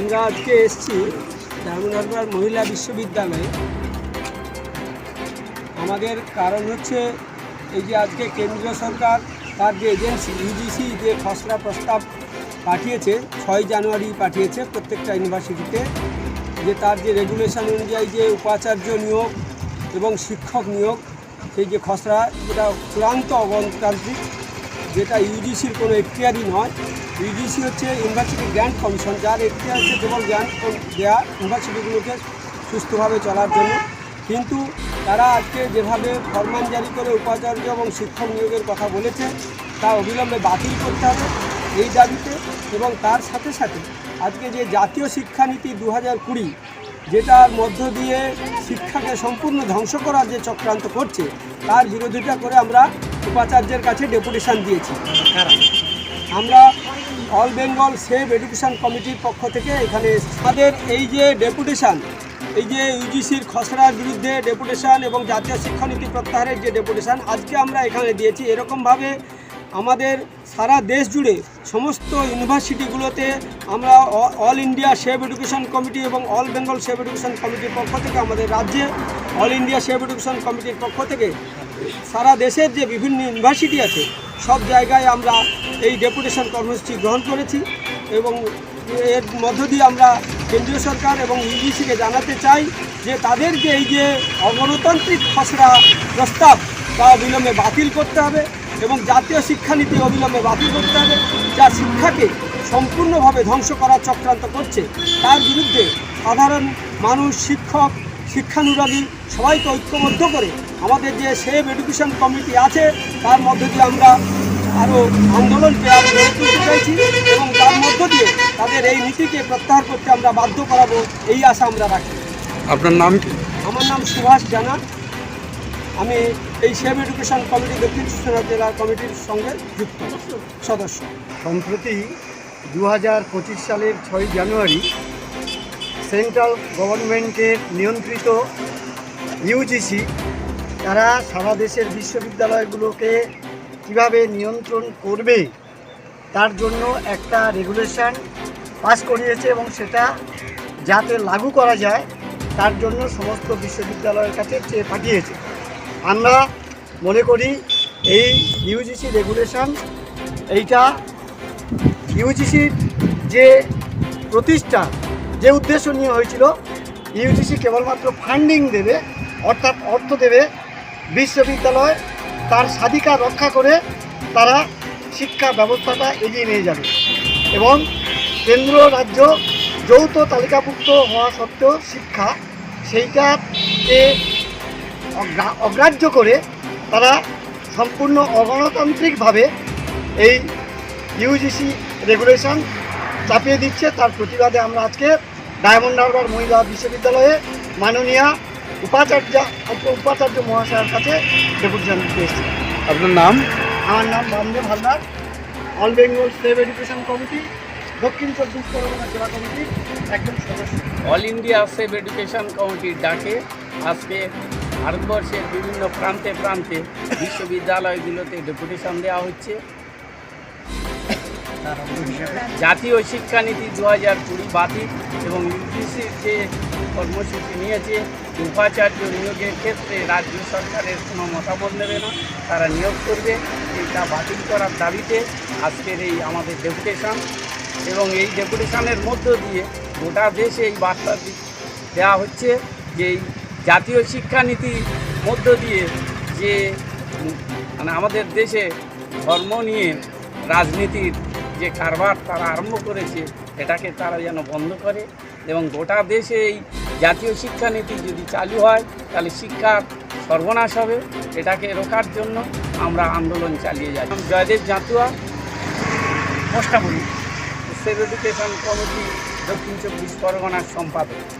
আমরা আজকে এসেছি হারবার মহিলা বিশ্ববিদ্যালয়ে। আমাদের কারণ হচ্ছে এই যে আজকে কেন্দ্রীয় সরকার তার যে এজেন্সি ইউজিসি যে খসড়া প্রস্তাব পাঠিয়েছে, ছয় জানুয়ারি পাঠিয়েছে প্রত্যেকটা ইউনিভার্সিটিতে, যে তার যে রেগুলেশন অনুযায়ী যে উপাচার্য নিয়োগ এবং শিক্ষক নিয়োগ, সেই যে খসড়া, যেটা চূড়ান্ত অগণতান্ত্রিক যেটা ইউজিসির কোনো এখতিয়ারই নয়। ইউজিসি হচ্ছে ইউনিভার্সিটি গ্র্যান্ড কমিশন যার এখতিয়ার হচ্ছে কেবল জ্ঞান দেওয়া ইউনিভার্সিটিগুলোকে সুস্থভাবে চলার জন্য। কিন্তু তারা আজকে যেভাবে ফরমান জারি করে উপাচার্য এবং শিক্ষক নিয়োগের কথা বলেছে, তা অবিলম্বে বাতিল করতে হবে এই দাবিতে এবং তার সাথে সাথে আজকে যে জাতীয় শিক্ষানীতি দু হাজার কুড়ি যেটার মধ্য দিয়ে শিক্ষাকে সম্পূর্ণ ধ্বংস করার যে চক্রান্ত করছে, তার বিরোধিতা করে আমরা উপাচার্যের কাছে ডেপুটেশান দিয়েছি আমরা অল বেঙ্গল সেভ এডুকেশন কমিটির পক্ষ থেকে এখানে। আমাদের এই যে ডেপুটেশান, এই যে ইউজিসির খসড়ার বিরুদ্ধে ডেপুটেশান এবং জাতীয় শিক্ষানীতি প্রত্যাহারের যে ডেপুটেশান, আজকে আমরা এখানে দিয়েছি এরকমভাবে আমাদের সারা দেশ জুড়ে সমস্ত ইউনিভার্সিটিগুলোতে আমরা all India save education committee এবং অল বেঙ্গল সেভ এডুকেশন কমিটির পক্ষ থেকে, আমাদের রাজ্যে অল ইন্ডিয়া সেভ এডুকেশন কমিটির পক্ষ থেকে সারা দেশের যে বিভিন্ন ইউনিভার্সিটি আছে, সব জায়গায় আমরা এই ডেপুটেশন কর্মসূচি গ্রহণ করেছি এবং এর মধ্য দিয়ে আমরা কেন্দ্রীয় সরকার এবং ইউজিসিকে জানাতে চাই যে তাদের যে এই যে অগণতান্ত্রিক খসড়া প্রস্তাব, তা অবিলম্বে বাতিল করতে হবে এবং জাতীয় শিক্ষানীতি অবিলম্বে বাতিল করতে হবে, যা শিক্ষাকে সম্পূর্ণভাবে ধ্বংস করার চক্রান্ত করছে। তার বিরুদ্ধে সাধারণ মানুষ, শিক্ষক, শিক্ষানুরাগী সবাইকে ঐক্যবদ্ধ করে আমাদের যে সেভ এডুকেশন কমিটি আছে তার মধ্য দিয়ে আমরা আরও আন্দোলনকে আরও গড়ে তুলতে চাইছি এবং তার মধ্য দিয়ে তাদের এই নীতিকে প্রত্যাহার করতে আমরা বাধ্য করাবো এই আশা আমরা রাখি। আপনার নাম কি? আমার নাম সুভাষ জানা আমি এই সেভ এডুকেশন কমিটি দক্ষিণ সুশীলা জেলা কমিটির সঙ্গে যুক্ত সদস্য। সম্প্রতি দু হাজার পঁচিশ সালের ছয় জানুয়ারি সেন্ট্রাল গভর্নমেন্টের নিয়ন্ত্রিত ইউজিসি তারা সারা দেশের বিশ্ববিদ্যালয়গুলোকে কীভাবে নিয়ন্ত্রণ করবে, তার জন্য একটা রেগুলেশন পাস করিয়েছে এবং সেটা যাতে লাগু করা যায়, তার জন্য সমস্ত বিশ্ববিদ্যালয়ের কাছে চেয়ে পাঠিয়েছে। আমরা মনে করি এই ইউজিসি রেগুলেশন এইটা ইউজিসির যে প্রতিষ্ঠা, যে উদ্দেশ্য নিয়ে হয়েছিল ইউজিসি কেবলমাত্র ফান্ডিং দেবে, অর্থাৎ অর্থ দেবে বিশ্ববিদ্যালয় তার স্বাধিকার রক্ষা করে তারা শিক্ষা ব্যবস্থাটা এগিয়ে নিয়ে যাবে। এবং কেন্দ্র রাজ্য যৌথ তালিকাভুক্ত হওয়া সত্ত্বেও শিক্ষা সেইটাকে অগ্রা- অগ্রাহ্য করে তারা সম্পূর্ণ অগণতান্ত্রিকভাবে এই ইউজিসি রেগুলেশন চাপিয়ে দিচ্ছে। তার প্রতিবাদে আমরা আজকে ডায়মন্ড হারবার মহিলা বিশ্ববিদ্যালয়ে মাননীয় উপাচার্য উপাচার্য মহাশয়ের কাছে ডেপুটেশন এসেছি। আপনার নাম? আমার নাম Bamdev Haldar all Bengal save education committee দক্ষিণ চব্বিশ পরগনা জেলা কমিটির একজন সদস্য। অল ইন্ডিয়া সেভ এডুকেশন কমিটির ডাকে আজকে ভারতবর্ষের বিভিন্ন প্রান্তে প্রান্তে বিশ্ববিদ্যালয়গুলোতে ডেপুটেশন দেওয়া হচ্ছে। জাতীয় শিক্ষানীতি দু হাজার কুড়ি বাতিল। এবং ইউজিসির যে কর্মসূচি নিয়েছে, উপাচার্য নিয়োগের ক্ষেত্রে রাজ্য সরকারের কোনো মতামত নেবে না, তারা নিয়োগ করবে। এটা বাতিল করার দাবিতে আজকের এই আমাদের ডেপুটেশন এবং এই ডেপুটেশনের মধ্য দিয়ে গোটা দেশে এই বার্তা দেওয়া হচ্ছে যে জাতীয় শিক্ষানীতির মধ্য দিয়ে যে মানে আমাদের দেশে ধর্ম নিয়ে রাজনীতির যে কারবার তারা আরম্ভ করেছে, এটাকে তারা যেন বন্ধ করে এবং গোটা দেশে এই জাতীয় শিক্ষানীতি যদি চালু হয়, তাহলে শিক্ষার সর্বনাশ হবে। এটাকে রোকার জন্য আমরা আন্দোলন চালিয়ে যাই জয়দেব জাতুয়া মোস্টাবুলি সেভ এডুকেশন কমিটি, দক্ষিণ চব্বিশ পরগনার সম্পাদক।